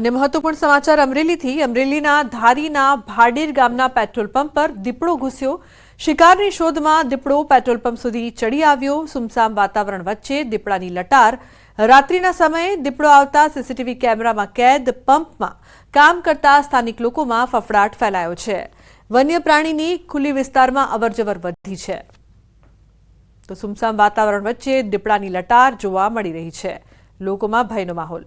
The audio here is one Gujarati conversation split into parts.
અને મહત્વપૂર્ણ સમાચાર અમરેલીથી. અમરેલીના ધારીના ભાડેર ગામના પેટ્રોલ પંપ પર દીપડો ઘૂસ્યો. શિકારની શોધમાં દીપડો પેટ્રોલ પંપ સુધી ચડી આવ્યો. સુમસામ વાતાવરણ વચ્ચે દીપડાની લટાર. રાત્રિના સમયે દીપડો આવતા સીસીટીવી કેમેરામાં કેદ પંપમાં. કામ કરતા સ્થાનિક લોકોમાં ફફડાટ ફેલાયો છે. વન્ય પ્રાણીની ખુલ્લી વિસ્તારમાં અવરજવર વધી છે. તો સુમસામ વાતાવરણ વચ્ચે દીપડાની લટાર જોવા મળી રહી છે. લોકોમાં ભયનો માહોલ.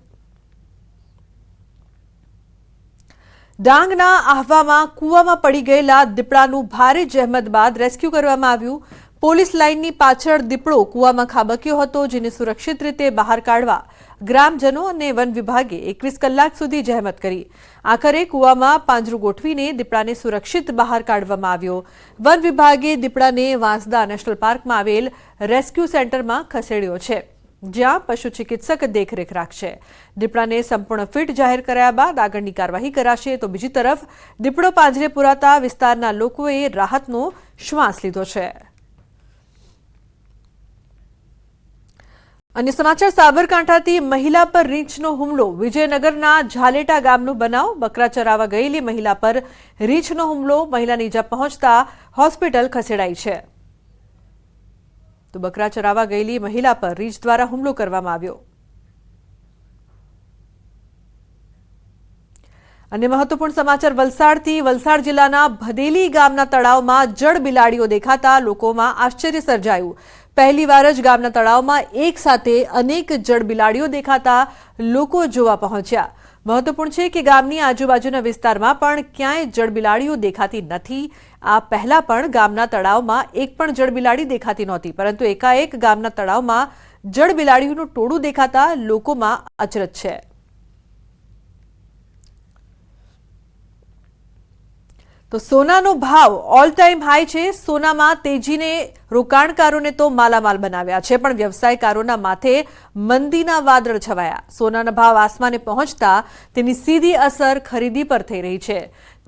ડાંગના આહવામાં કૂવામાં પડી ગયેલા દીપડાનું ભારે જહેમત બાદ રેસ્ક્યુ કરવામાં આવ્યું. પોલીસ લાઇનની પાછળ દીપડો કૂવામાં ખાબક્યો હતો, જેને સુરક્ષિત રીતે બહાર કાઢવા ગ્રામજનો અને વન વિભાગે એકવીસ કલાક સુધી જહેમત કરી. આખરે કૂવામાં પાંજરું ગોઠવીને દીપડાને સુરક્ષિત બહાર કાઢવામાં આવ્યો. વન વિભાગે દીપડાને વાંસદા નેશનલ પાર્કમાં આવેલ રેસ્ક્યુ સેન્ટરમાં ખસેડ્યો છે. જ્યાં પશુ ચિકિત્સક દેખરેખ રાખશે. દીપડાને સંપૂર્ણ ફિટ જાહેર કર્યા બાદ આગળની કાર્યવાહી કરાશે. તો બીજી તરફ, દીપડો પાંજરે પુરાતા વિસ્તારના લોકોએ રાહતનો શ્વાસ લીધો છે. અન્ય સમાચાર, સાબરકાંઠાથી મહિલા પર રીંછનો હુમલો. વિજયનગરના ઝાલેટા ગામનો બનાવ. બકરા ચરાવવા ગયેલી મહિલા પર રીંછનો હુમલો. મહિલાની ઈજા પહોંચતા હોસ્પિટલ ખસેડાઈ છે. તો બકરા ચરાવવા ગયેલી મહિલા પર રીંછ દ્વારા હુમલો કરવામાં આવ્યો. અને મહત્વપૂર્ણ સમાચાર, વલસાડથી વલસાડ જિલ્લાના ભદેલી ગામના તળાવમાં જળ બિલાડીઓ દેખાતા લોકોમાં આશ્ચર્ય સર્જાયું. પહેલીવાર જ ગામના તળાવમાં એક સાથે અનેક જળ બિલાડીઓ દેખાતા લોકો જોવા પહોંચ્યા. મહત્વપૂર્ણ છે કે ગામની આજુબાજુના વિસ્તારમાં પણ ક્યાંય જળબિલાડીઓ દેખાતી નથી. આ પહેલા પણ ગામના તળાવમાં એક પણ જળબિલાડી દેખાતી નહોતી, પરંતુ એકાએક ગામના તળાવમાં જળબિલાડીઓનું ટોળું દેખાતા લોકોમાં અચરજ છે. તો સોનાનો ભાવ ઓલ ટાઈમ હાઈ છે. સોનામાં તેજીને રોકાણકારોને તો માલામાલ બનાવ્યા છે, પણ વ્યવસાયકારોના માથે મંદીના વાદળ છવાયા. સોનાના ભાવ આસમાને પહોંચતા તેની સીધી અસર ખરીદી પર થઈ રહી છે.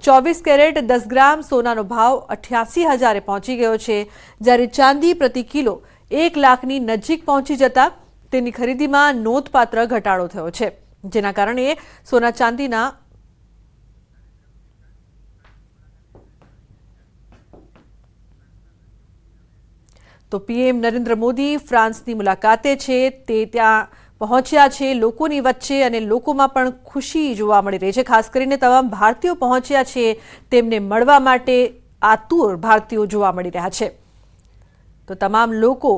ચોવીસ કેરેટ દસ ગ્રામ સોનાનો ભાવ અઠ્યાસી હજારે પહોંચી ગયો છે. જ્યારે ચાંદી પ્રતિ કિલો એક લાખની નજીક પહોંચી જતા તેની ખરીદીમાં નોંધપાત્ર ઘટાડો થયો છે. જેના કારણે સોના ચાંદીના તો પીએમ નરેન્દ્ર મોદી ફ્રાન્સની મુલાકાતે છે. તે ત્યાં પહોંચ્યા છે લોકોની વચ્ચે અને લોકોમાં પણ ખુશી જોવા મળી રહી છે. ખાસ કરીને તમામ ભારતીયો પહોંચ્યા છે તેમને મળવા માટે આતુર ભારતીયો જોવા મળી રહ્યા છે. તો તમામ લોકો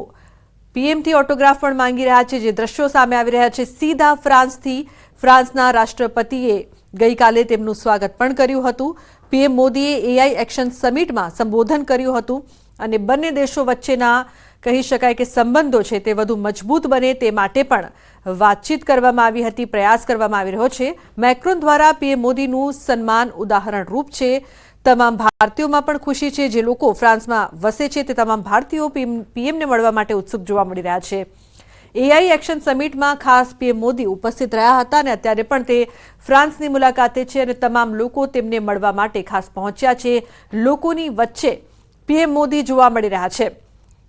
પીએમથી ઓટોગ્રાફ પણ માંગી રહ્યા છે. જે દ્રશ્યો સામે આવી રહ્યા છે, સીધા ફ્રાન્સથી ફ્રાન્સના રાષ્ટ્રપતિએ ગઈકાલે તેમનું સ્વાગત પણ કર્યું હતું. પીએમ મોદીએ એઆઈ એક્શન સમિટમાં સંબોધન કર્યું હતું. અને બંને દેશો વચ્ચેના કહી શકાય કે સંબંધો છે તે વધુ મજબૂત બને તે માટે પણ વાતચીત કરવામાં આવી હતી, પ્રયાસ કરવામાં આવી રહ્યો છે. મેક્રોન દ્વારા પીએમ મોદીનું સન્માન ઉદાહરણરૂપ છે. તમામ ભારતીયોમાં પણ ખુશી છે. જે લોકો ફ્રાન્સમાં વસે છે તે તમામ ભારતીયો પીએમને મળવા માટે ઉત્સુક જોવા મળી રહ્યા છે. એઆઈ એક્શન સમિટમાં ખાસ પીએમ મોદી ઉપસ્થિત રહ્યા હતા અને અત્યારે પણ તે ફ્રાન્સની મુલાકાતે છે અને તમામ લોકો તેમને મળવા માટે ખાસ પહોંચ્યા છે. લોકોની વચ્ચે પીએમ મોદી જોવા મળી રહ્યા છે.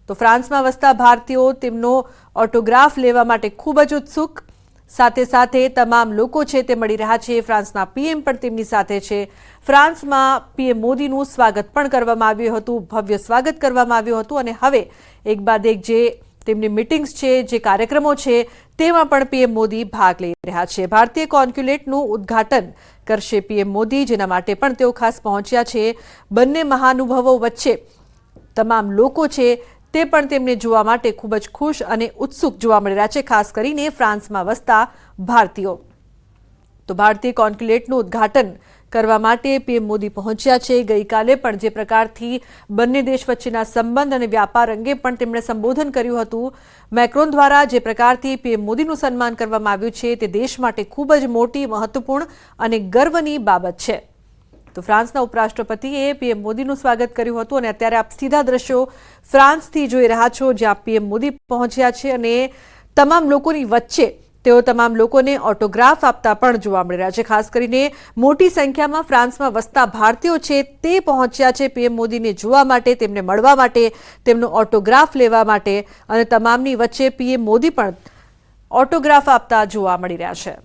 તો ફ્રાન્સમાં વસતા ભારતીયો તેમનો ઓટોગ્રાફ લેવા માટે ખૂબ જ ઉત્સુક. સાથે સાથે તમામ લોકો છે તે મળી રહ્યા છે. ફ્રાન્સના પીએમ પણ તેમની સાથે છે. ફ્રાન્સમાં પીએમ મોદીનું સ્વાગત પણ કરવામાં આવ્યું હતું. ભવ્ય સ્વાગત કરવામાં આવ્યું હતું. અને હવે એક બાદ એક જે તેમની મિટિંગ્સ છે, જે કાર્યક્રમો છે, તેમાં પણ પીએમ મોદી ભાગ લઈ રહ્યા છે. ભારતીય કોન્ક્યુલેટનું ઉદ્ઘાટન કરશે પીએમ મોદી, જેના માટે પણ તેઓ ખાસ પહોંચ્યા છે. બંને મહાનુભાવો વચ્ચે તમામ લોકો છે, તે પણ તેમને જોવા માટે ખૂબ જ ખુશ અને ઉત્સુક જોવા મળી રહ્યા છે, ખાસ કરીને ફ્રાન્સમાં વસતા ભારતીયો. તો ભારતીય કોન્ક્યુલેટનું ઉદ્ઘાટન કરવા માટે પીએમ મોદી પહોંચ્યા છે. ગઈકાલે પણ જે પ્રકારથી બંને દેશ વચ્ચેના સંબંધ અને વ્યાપાર અંગે પણ તેમણે સંબોધન કર્યું હતું. મેક્રોન દ્વારા જે પ્રકારથી પીએમ મોદીનું સન્માન કરવામાં આવ્યું છે તે દેશ માટે ખૂબ જ મોટી, મહત્વપૂર્ણ અને ગર્વની બાબત છે. તો ફ્રાન્સના ઉપરાષ્ટ્રપતિએ પીએમ મોદીનું સ્વાગત કર્યું હતું અને અત્યારે આપ સીધા દ્રશ્યો ફ્રાન્સથી જોઈ રહ્યા છો જ્યાં પીએમ મોદી પહોંચ્યા છે અને તમામ લોકોની વચ્ચે તેઓ તમામ લોકોને ઓટોગ્રાફ આપતા પણ જોવા મળી રહ્યા છે. ખાસ કરીને મોટી સંખ્યામાં ફ્રાન્સમાં વસતા ભારતીયો છે તે પહોંચ્યા છે પીએમ મોદીને જોવા માટે, તેમને મળવા માટે, તેમનો ઓટોગ્રાફ લેવા માટે અને તમામની વચ્ચે પીએમ મોદી પણ ઓટોગ્રાફ આપતા જોવા મળી રહ્યા છે.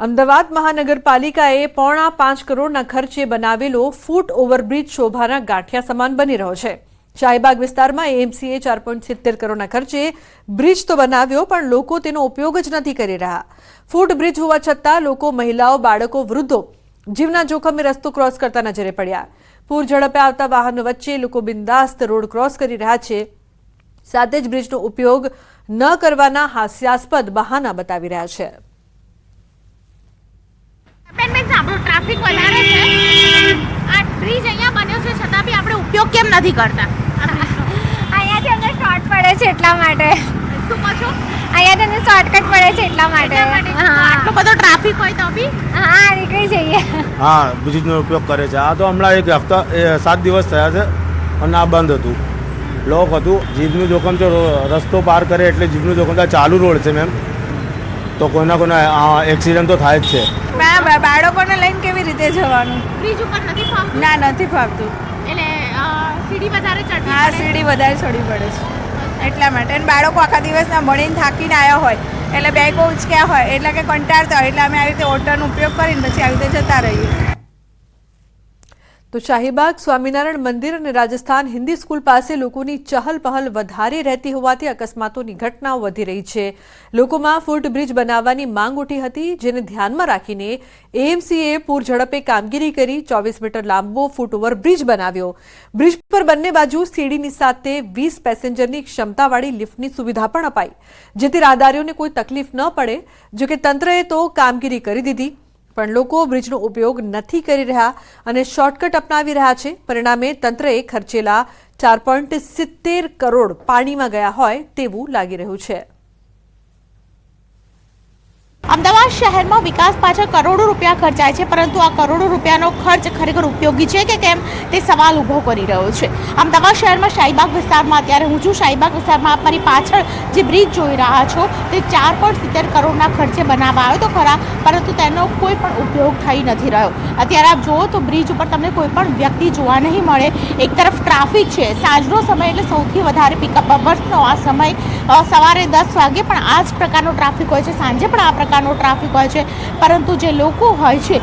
અમદાવાદ મહાનગરપાલિકાએ પોણા પાંચ કરોડના ખર્ચે બનાવેલો ફૂટ ઓવરબ્રિજ શોભાના ગાંઠિયા સમાન બની રહ્યો છે. શાહીબાગ વિસ્તારમાં એએમસીએ ચાર પોઈન્ટ સિત્તેર કરોડના ખર્ચે બ્રિજ તો બનાવ્યો, પણ લોકો તેનો ઉપયોગ જ નથી કરી રહ્યા. ફૂટ બ્રિજ હોવા છતાં લોકો, મહિલાઓ, બાળકો, વૃદ્ધો જીવના જોખમે રસ્તો ક્રોસ કરતા નજરે પડ્યા. પૂર ઝડપે આવતા વાહનો વચ્ચે લોકો બિંદાસ્ત રોડ ક્રોસ કરી રહ્યા છે. સાથે જ બ્રિજનો ઉપયોગ ન કરવાના હાસ્યાસ્પદ બહાના બતાવી રહ્યા છે. ટ્રાફિક વધારે છે. આ બ્રિજ અહીંયા બન્યો છે, છતાં બી આપણે ઉપયોગ કેમ નથી કરતા? પડે છે એટલા માટે. શું કહો છો? અહીંયાથી અમને શોર્ટકટ પડે છે એટલા માટે. હા. આટલો બધો ટ્રાફિક હોય તો બી? હા નીકળી જઈએ. હા બ્રિજનો ઉપયોગ કરે છે. આ તો હમણાં એક હપ્તા એ સાત દિવસ થયા છે અને આ બંધ હતું. લોક હતું. જીવનું જોખમ છે રસ્તો પાર કરે એટલે જીવનું જોખમ તો ચાલુ રોડ છે મેમ. તો કોઈના કોઈના એક્સિડન્ટ તો થાય જ છે. બરાબર. બાળકોને લઈને કેવી રીતે જવાનું? બ્રિજ ઉપર નથી ફાવતું? ના નથી ફાવતું. એટલે સીડી વધારે ચડવી હા સીડી વધારે ચડવી પડે છે. એટલા માટે. અને બાળકો આખા દિવસના ભણીને થાકીને આવ્યા હોય. એટલે બેગો ઉચક્યા હોય. એટલે કે કંટાળતા હોય. એટલે અમે આવી રીતે ઓટોનો ઉપયોગ કરીને પછી આવી રીતે જતા રહીએ. તો શાહીબાગ, સ્વામિનારાયણ મંદિર અને રાજસ્થાન હિન્દી સ્કૂલ પાસે લોકોની ચહલ પહલ વધારે રહેતી હોવાથી અકસ્માતોની ઘટનાઓ વધી રહી છે. લોકોમાં ફૂટ બ્રિજ બનાવવાની માંગ ઉઠી હતી, જેને ધ્યાનમાં રાખીને એએમસીએ પૂર ઝડપે કામગીરી કરી ચોવીસ મીટર લાંબો ફૂટ ઓવર બ્રિજ બનાવ્યો. બ્રિજ પર બંને બાજુ સીડીની સાથે વીસ પેસેન્જરની ક્ષમતાવાળી લિફ્ટની સુવિધા પણ અપાઈ, જેથી રાહદારીઓને કોઈ તકલીફ ન પડે. જોકે તંત્રએ તો કામગીરી કરી દીધી. પણ લોકો બ્રિજનો ઉપયોગ નથી કરી રહ્યા અને શોર્ટકટ અપનાવી રહ્યા છે. પરિણામે તંત્રએ ખર્ચેલા ચાર પોઈન્ટ સિત્તેર કરોડ પાણીમાં ગયા હોય તેવું લાગી રહ્યું છે. અમદાવાદ શહેરમાં વિકાસ પાછળ કરોડો રૂપિયા ખર્ચાય છે, પરંતુ આ કરોડો રૂપિયાનો ખર્ચ ખરેખર ઉપયોગી છે કે કેમ તે સવાલ ઊભો કરી રહ્યો છે. અમદાવાદ શહેરમાં શાહીબાગ વિસ્તારમાં અત્યારે હું છું. શાહીબાગ વિસ્તારમાં આપ મારી પાછળ જે બ્રિજ જોઈ રહ્યા છો, તે ચાર પોઈન્ટ સિત્તેર કરોડના ખર્ચે બનાવવા આવ્યો તો ખરા, પરંતુ તેનો કોઈ પણ ઉપયોગ થઈ નથી રહ્યો. અત્યારે આપ જુઓ તો બ્રિજ ઉપર તમને કોઈ પણ વ્યક્તિ જોવા નહીં મળે. એક તરફ ટ્રાફિક છે. સાંજનો સમય એટલે સૌથી વધારે પિકઅપ અવર્સનો આ સમય સવારે દસ વાગે પણ આ જ પ્રકારનો ટ્રાફિક હોય છે. સાંજે પણ આ પ્રકારનો ટ્રાફિક હોય છે. પરંતુ જે લોકો હોય છે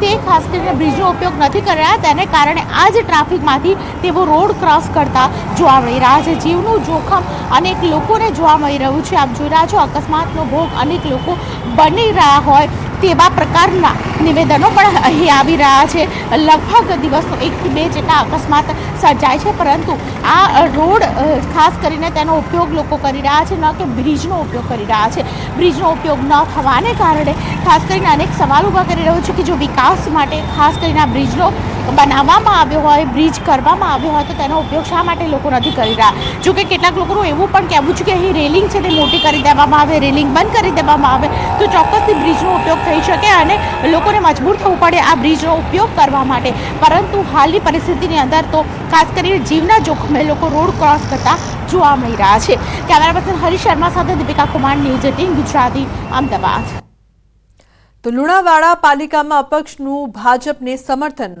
તે ખાસ કરીને બ્રિજનો ઉપયોગ નથી કરી રહ્યા. તેને કારણે આ જ ટ્રાફિકમાંથી તેઓ રોડ ક્રોસ કરતા જોવા મળી રહ્યા છે. જીવનું જોખમ અનેક લોકોને જોવા મળી રહ્યું છે. આપ જોઈ રહ્યા છો, અકસ્માતનો ભોગ અનેક લોકો બની રહ્યા હોય તેવા પ્રકારના નિવેદનો પણ અહીં આવી રહ્યા છે. લગભગ દિવસનો એકથી બે જેટલા અકસ્માત સર્જાય છે, પરંતુ આ રોડ ખાસ કરીને તેનો ઉપયોગ લોકો કરી રહ્યા છે, ન કે બ્રિજનો ઉપયોગ કરી રહ્યા છે. બ્રિજનો ઉપયોગ ન થવાને કારણે ખાસ કરીને અનેક સવાલ ઊભા કરી રહ્યો છે કે જો વિકાસ માટે ખાસ કરીને આ બ્રિજનો બનાવવામાં આવ્યો હોય, બ્રિજ કરવામાં આવ્યો હોય તો તેનો ઉપયોગ શા માટે લોકો નથી કરી રહ્યા? જો કે કેટલાક લોકોનું એવું પણ કહેવું છે કે અહીં રેલિંગ છે તે મોટી કરી દેવામાં આવે, રેલિંગ બંધ કરી દેવામાં આવે, તો ચોક્કસથી બ્રિજનો ઉપયોગ થઈ શકે અને લોકોને મજબૂર થવું પડે આ બ્રિજનો ઉપયોગ કરવા માટે. પરંતુ હાલની પરિસ્થિતિની અંદર તો ખાસ કરીને જીવના જોખમે લોકો રોડ ક્રોસ કરતા જોવા મળી રહ્યા છે. કેમેરા પર્સન હરીશ શર્મા સાથે દીપિકા કુમાર, ન્યૂઝ એટીન, ગુજરાતી, અમદાવાદ. તો લુણાવાડા પાલિકામાં અપક્ષનું ભાજપને સમર્થન